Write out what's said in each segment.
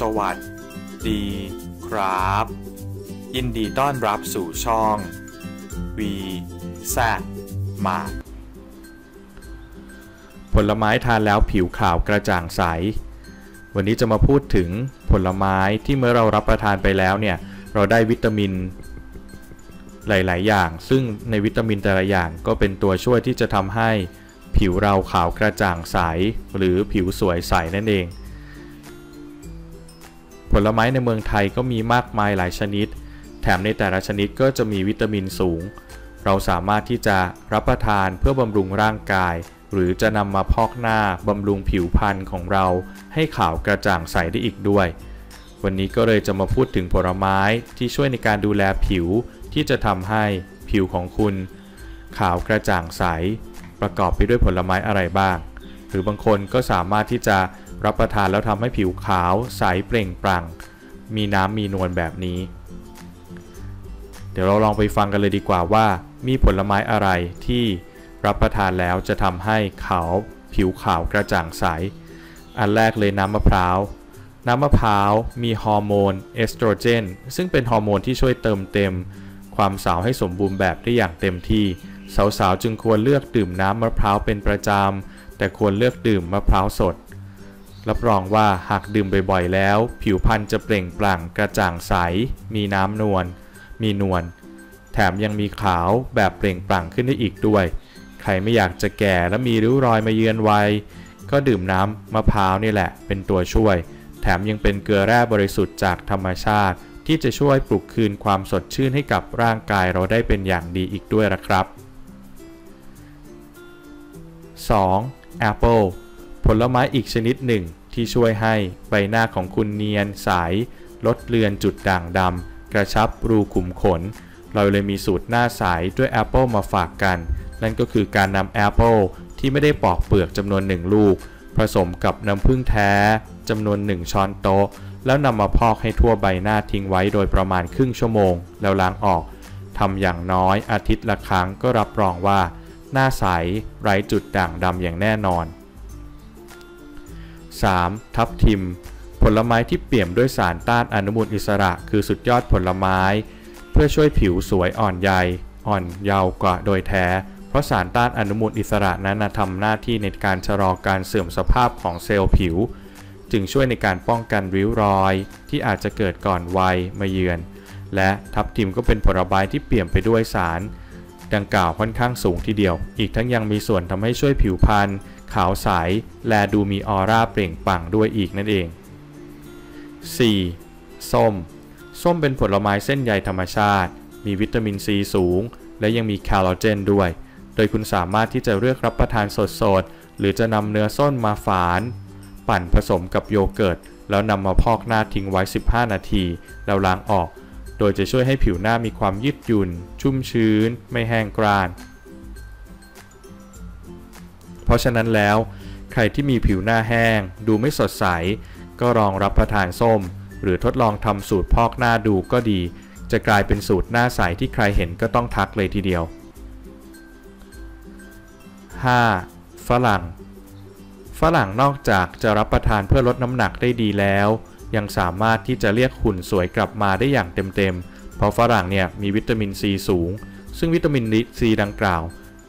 สวัสดีครับ ยินดีต้อนรับสู่ช่อง V แซมาผลไม้ทานแล้วผิวขาวกระจ่างใส วันนี้จะมาพูดถึงผลไม้ที่เมื่อเรารับประทานไปแล้วเนี่ย เราได้วิตามินหลาย ๆ อย่าง ซึ่งในวิตามินแต่ละอย่างก็เป็นตัวช่วยที่จะทำให้ผิวเราขาวกระจ่างใส หรือผิวสวยใสนั่นเอง ผลไม้ในเมืองไทยก็มีมากมายหลายชนิด แถมในแต่ละชนิดก็จะมีวิตามินสูง เราสามารถที่จะรับประทานเพื่อบำรุงร่างกาย หรือจะนำมาพอกหน้าบำรุงผิวพรรณของเรา ให้ขาวกระจ่างใสได้อีกด้วย วันนี้ก็เลยจะมาพูดถึงผลไม้ที่ช่วยในการดูแลผิวที่จะทำให้ผิวของคุณ ขาวกระจ่างใส ประกอบไปด้วยผลไม้อะไรบ้าง หรือบางคนก็สามารถที่จะ รับประทานแล้วทำให้ผิวขาว ใสเปล่งปลั่ง มีน้ำมีนวลแบบนี้ เดี๋ยวเราลองไปฟังกันเลยดีกว่าว่า มีผลไม้อะไรที่รับประทานแล้วจะทำให้ขาวผิวขาวกระจ่างใส อันแรกเลยน้ำมะพร้าว น้ำมะพร้าวมีฮอร์โมนเอสโตรเจน ซึ่งเป็นฮอร์โมนที่ช่วยเติมเต็ม ความสาวให้สมบูรณ์แบบได้อย่างเต็มที่ สาวๆจึงควรเลือกดื่มน้ำมะพร้าวเป็นประจำแต่ควรเลือกดื่มมะพร้าวสด รับรองว่าหากดื่มบ่อยๆ แล้ว ผิวพรรณจะเปล่งปลั่งกระจ่างใส มีน้ำนวล มีนวล แถมยังมีขาวแบบเปล่งปลั่งขึ้นได้อีกด้วย ใครไม่อยากจะแก่และมีริ้วรอยมาเยือนวัย ก็ดื่มน้ำมะพร้าวนี่แหละ เป็นตัวช่วย แถมยังเป็นเกลือแร่บริสุทธิ์จากธรรมชาติ ที่จะช่วยปลุกคืนความสดชื่นให้กับร่างกายเราได้เป็นอย่างดีอีกด้วยนะครับ 2. Apple ผลไม้อีกชนิดหนึ่งที่ช่วยให้ใบหน้าของคุณเนียนใสลดเลือนจุดด่างดำกระชับรูขุมขน เราเลยมีสูตรหน้าใสด้วยแอปเปิลมาฝากกัน นั่นก็คือการนำแอปเปิลที่ไม่ได้ปอกเปลือกจำนวน1ลูก ผสมกับน้ำผึ้งแท้จำนวน1ช้อนโต๊ะ แล้วนำมาพอกให้ทั่วใบหน้าทิ้งไว้โดยประมาณครึ่งชั่วโมง แล้วล้างออกทำอย่างน้อยอาทิตย์ละครั้งก็รับรองว่า หน้าใสไร้จุดด่างดำอย่างแน่นอน 3. ทับทิม ผลไม้ที่เปี่ยมด้วยสารต้านอนุมูลอิสระ คือสุดยอดผลไม้ เพื่อช่วยผิวสวยอ่อนใยอ่อนเยาว์กว่าโดยแท้ เพราะสารต้านอนุมูลอิสระนั้นทำหน้าที่ในการชะลอการเสื่อมสภาพของเซลล์ผิว จึงช่วยในการป้องกันริ้วรอย ที่อาจจะเกิดก่อนวัยมาเยือน และทับทิมก็เป็นผลไม้ที่เปี่ยมไปด้วยสาร ดังกล่าวค่อนข้างสูงทีเดียว อีกทั้งยังมีส่วนทำให้ช่วยผิวพรรณ ขาวใสและดูมีออร่าเปล่งปลั่งด้วยอีกนั่นเอง 4. ส้ม ส้มเป็นผลไม้เส้นใยธรรมชาติ มีวิตามินซีสูง และยังมีแคลอเจนด้วย โดยคุณสามารถที่จะเลือกรับประทานสดๆ หรือจะนำเนื้อส้มมาฝาน ปั่นผสมกับโยเกิร์ต แล้วนำมาพอกหน้าทิ้งไว้ 15 นาที แล้วล้างออก โดยจะช่วยให้ผิวหน้ามีความยืดหยุ่น ชุ่มชื้น ไม่แห้งกร้าน เพราะฉะนั้นแล้ว ใครที่มีผิวหน้าแห้ง ดูไม่สดใส ก็ลองรับประทานส้ม หรือทดลองทำสูตรพอกหน้าดูก็ดี จะกลายเป็นสูตรหน้าใสที่ใครเห็นก็ต้องทักเลยทีเดียว 5. ฝรั่ง ฝรั่งนอกจากจะรับประทานเพื่อลดน้ำหนักได้ดีแล้ว ยังสามารถที่จะเรียกหุ่นสวยกลับมาได้อย่างเต็มๆ เพราะฝรั่งเนี่ยมีวิตามินซีสูง ซึ่งวิตามินซีดังกล่าว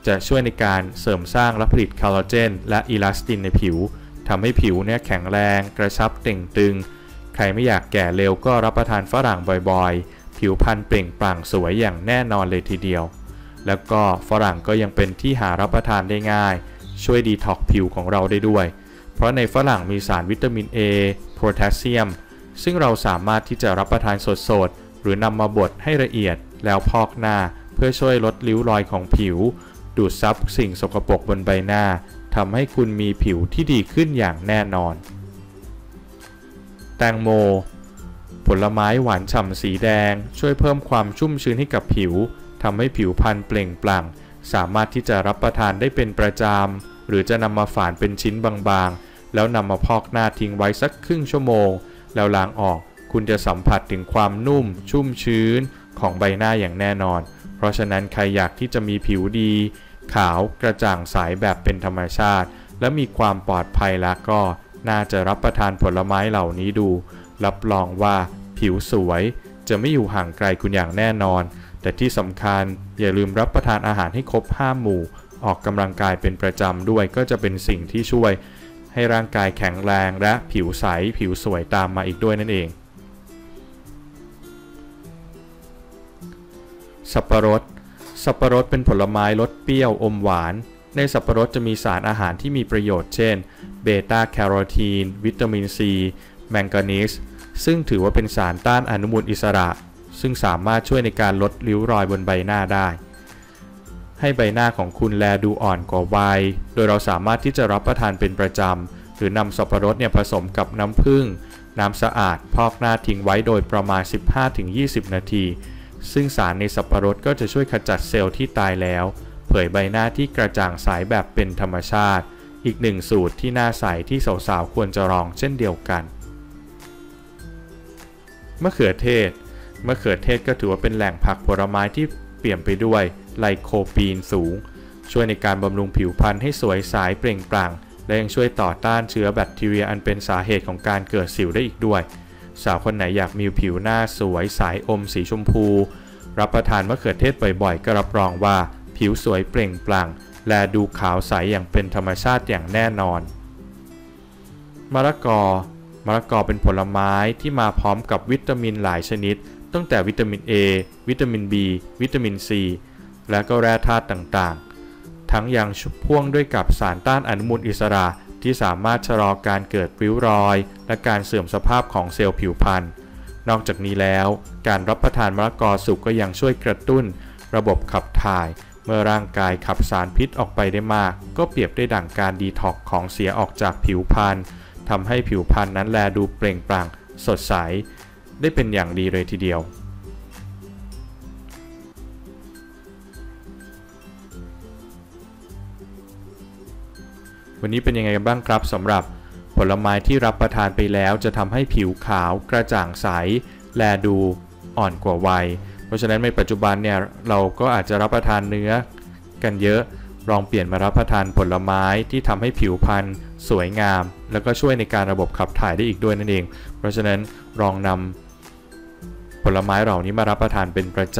จะช่วยในการเสริมสร้างและผลิตคอลลาเจนและอีลาสตินในผิวทำให้ผิวเนี่ยแข็งแรง กระชับเต่งตึง ใครไม่อยากแก่เร็วก็รับประทานฝรั่งบ่อยๆ ผิวพรรณเปล่งปลั่งสวยอย่างแน่นอนเลยทีเดียว แล้วก็ฝรั่งก็ยังเป็นที่หารับประทานได้ง่าย ช่วยดีท็อกผิวของเราได้ด้วย เพราะในฝรั่งมีสารวิตามิน A โพแทสเซียม ซึ่งเราสามารถที่จะรับประทานสดๆ หรือนำมาบดให้ละเอียดแล้วพอกหน้า เพื่อช่วยลดริ้วรอยของผิว ดูดซับสิ่งสกปรกบนใบหน้าทำให้คุณมีผิวที่ดีขึ้นอย่างแน่นอน แตงโม ผลไม้หวานฉ่ำสีแดง ช่วยเพิ่มความชุ่มชื้นให้กับผิวทำให้ผิวพรรณเปล่งปลั่ง สามารถที่จะรับประทานได้เป็นประจำ หรือจะนำมาฝานเป็นชิ้นบางๆ แล้วนำมาพอกหน้าทิ้งไว้สักครึ่งชั่วโมง แล้วล้างออกคุณจะสัมผัสถึงความนุ่ม ชุ่มชื้นของใบหน้าอย่างแน่นอน เพราะฉะนั้นใครอยากที่จะมีผิวดี ขาวกระจ่างใสแบบเป็นธรรมชาติ และมีความปลอดภัยแล้วก็น่าจะรับประทานผลไม้เหล่านี้ดู รับรองว่าผิวสวย จะไม่อยู่ห่างไกลคุณอย่างแน่นอน แต่ที่สำคัญอย่าลืมรับประทานอาหารให้ครบ5หมู่ ออกกำลังกายเป็นประจำด้วยก็จะเป็นสิ่งที่ช่วย ให้ร่างกายแข็งแรงและผิวใส ผิวสวยตามมาอีกด้วยนั่นเอง สับปะรด สับปะรดเป็นผลไม้รสเปรี้ยวอมหวาน ในสับปะรดจะมีสารอาหารที่มีประโยชน์เช่นเบต้าแคโรทีน วิตามินซี แมงกานีสซึ่งถือว่าเป็นสารต้านอนุมูลอิสระ ซึ่งสามารถช่วยในการลดริ้วรอยบนใบหน้าได้ ให้ใบหน้าของคุณแลดูอ่อนกว่าวัย โดยเราสามารถที่จะรับประทานเป็นประจำ หรือนำสับปะรดเนี่ยผสมกับน้ำผึ้งน้ำสะอาดพอกหน้าทิ้งไว้โดยประมาณ 15-20 นาที ซึ่งสารในสับปะรดก็จะช่วยขจัดเซลล์ที่ตายแล้ว เผยใบหน้าที่กระจ่างใสแบบเป็นธรรมชาติ อีกหนึ่งสูตรที่น่าใสที่สาวๆควรจะลองเช่นเดียวกัน มะเขือเทศ มะเขือเทศก็ถือว่าเป็นแหล่งผักผลไม้ที่เปลี่ยมไปด้วยไลโคปีนสูง ช่วยในการบำรุงผิวพรรณให้สวยใสเปล่งปลั่งและยังช่วยต่อต้านเชื้อแบคทีเรียอันเป็นสาเหตุของการเกิดสิวได้อีกด้วย สาวคนไหนอยากมีผิวหน้าสวยใสอมสีชมพู รับประทานมะเขือเทศบ่อยๆ ก็รับรองว่า ผิวสวยเปล่งปลั่ง และดูขาวใสอย่างเป็นธรรมชาติอย่างแน่นอน มะละกอ มะละกอเป็นผลไม้ที่มาพร้อมกับวิตามินหลายชนิด ตั้งแต่วิตามิน A วิตามิน B วิตามิน C และก็แร่ธาตุต่างๆ ทั้งยังพ่วงด้วยกับสารต้านอนุมูลอิสระ ที่สามารถชะลอการเกิดริ้วรอย และการเสื่อมสภาพของเซลล์ผิวพรรณ นอกจากนี้แล้ว การรับประทานมะละกอสุกก็ยังช่วยกระตุ้น ระบบขับถ่าย เมื่อร่างกายขับสารพิษออกไปได้มาก ก็เปรียบได้ดั่งการดีท็อกของเสียออกจากผิวพรรณทำให้ผิวพรรณนั้นแลดูเปล่งปลั่งสดใส ได้เป็นอย่างดีเลยทีเดียว วันนี้เป็นยังไงกันบ้างครับสำหรับผลไม้ที่รับประทานไปแล้วจะทำให้ผิวขาวกระจ่างใส แลดูอ่อนกว่าวัย เพราะฉะนั้นในปัจจุบันเนี่ยเราก็อาจจะรับประทานเนื้อกันเยอะลองเปลี่ยนมารับประทานผลไม้ที่ทำให้ผิวพรรณสวยงาม แล้วก็ช่วยในการระบบขับถ่ายได้อีกด้วยนั่นเอง เพราะฉะนั้นลองนำผลไม้เหล่านี้มารับประทานเป็นประจ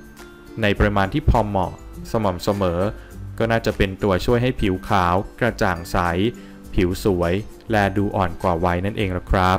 ำในปริมาณที่พอเหมาะสม่ำเสมอ ก็น่าจะเป็นตัวช่วยให้ผิวขาว กระจ่างใส ผิวสวย และดูอ่อนกว่าวัยนั่นเองละครับ